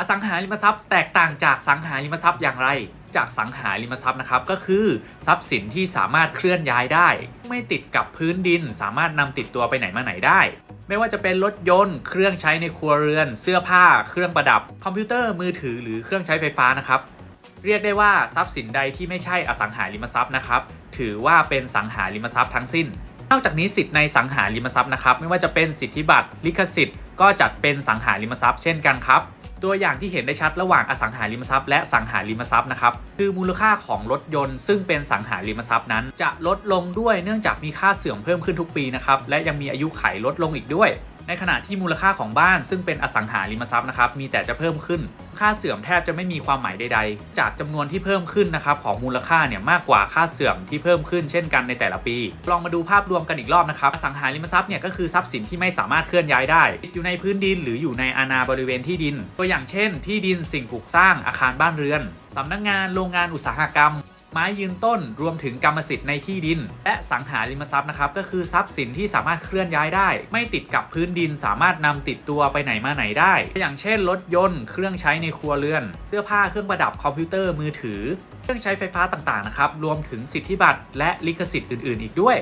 อสังหาริมทรัพย์แตกต่างจากสังหาริมทรัพย์อย่างไร จากสังหาริมทรัพย์นะครับก็คือทรัพย์สินที่สามารถเคลื่อนย้ายได้ ไม่ติดกับพื้นดิน สามารถนำติดตัวไปไหนมาไหนได้ ไม่ว่าจะเป็นรถยนต์ เครื่องใช้ในครัวเรือน เสื้อผ้า เครื่องประดับ คอมพิวเตอร์มือถือหรือเครื่องใช้ไฟฟ้านะครับเรียกได้ว่าทรัพย์สินใดที่ไม่ใช่อสังหาริมทรัพย์นะครับ ถือว่าเป็นสังหาริมทรัพย์ทั้งสิ้น นอกจากนี้สิทธิ์ในสังหาริมทรัพย์นะครับ ไม่ว่าจะเป็นสิทธิบัตรลิขสิทธิ์ ก็จัดเป็นสังหาริมทรัพย์เช่นกันครับ ตัวอย่างที่เห็นได้ชัดระหว่างอสังหาริมทรัพย์และสังหาริมทรัพย์นะครับคือมูลค่าของรถยนต์ซึ่งเป็นสังหาริมทรัพย์นั้น จะลดลงด้วยเนื่องจากมีค่าเสื่อมเพิ่มขึ้นทุกปีนะครับและยังมีอายุไขลดลงอีกด้วย ในขณะที่มูลค่าของบ้านซึ่งเป็นอสังหาริมทรัพย์นะครับมีแต่จะเพิ่มขึ้น ค่าเสื่อมแทบจะไม่มีความหมายใด ๆ จากจำนวนที่เพิ่มขึ้นนะครับของมูลค่าเนี่ยมากกว่าค่าเสื่อมที่เพิ่มขึ้นเช่นกันในแต่ละปี ลองมาดูภาพรวมกันอีกรอบนะครับอสังหาริมทรัพย์เนี่ยก็คือทรัพย์สินที่ไม่สามารถเคลื่อนย้ายได้อยู่ในพื้นดินหรืออยู่ในอาณาบริเวณที่ดิน ตัวอย่างเช่น ที่ดินสิ่งปลูกสร้างอาคารบ้านเรือนสำนักงานโรงงานอุตสาหกรรม ไม้ยืนต้นรวมถึงกรรมสิทธิ์ในที่ดิน และสังหาริมทรัพย์นะครับก็คือทรัพย์สินที่สามารถเคลื่อนย้ายได้ ไม่ติดกับพื้นดินสามารถนำติดตัวไปไหนมาไหนได้ อย่างเช่นรถยนต์เครื่องใช้ในครัวเรือน เสื้อผ้าเครื่องประดับคอมพิวเตอร์มือถือ เครื่องใช้ไฟฟ้าต่างๆนะครับรวมถึงสิทธิบัตรและลิขสิทธิ์อื่น ๆ อีกด้วย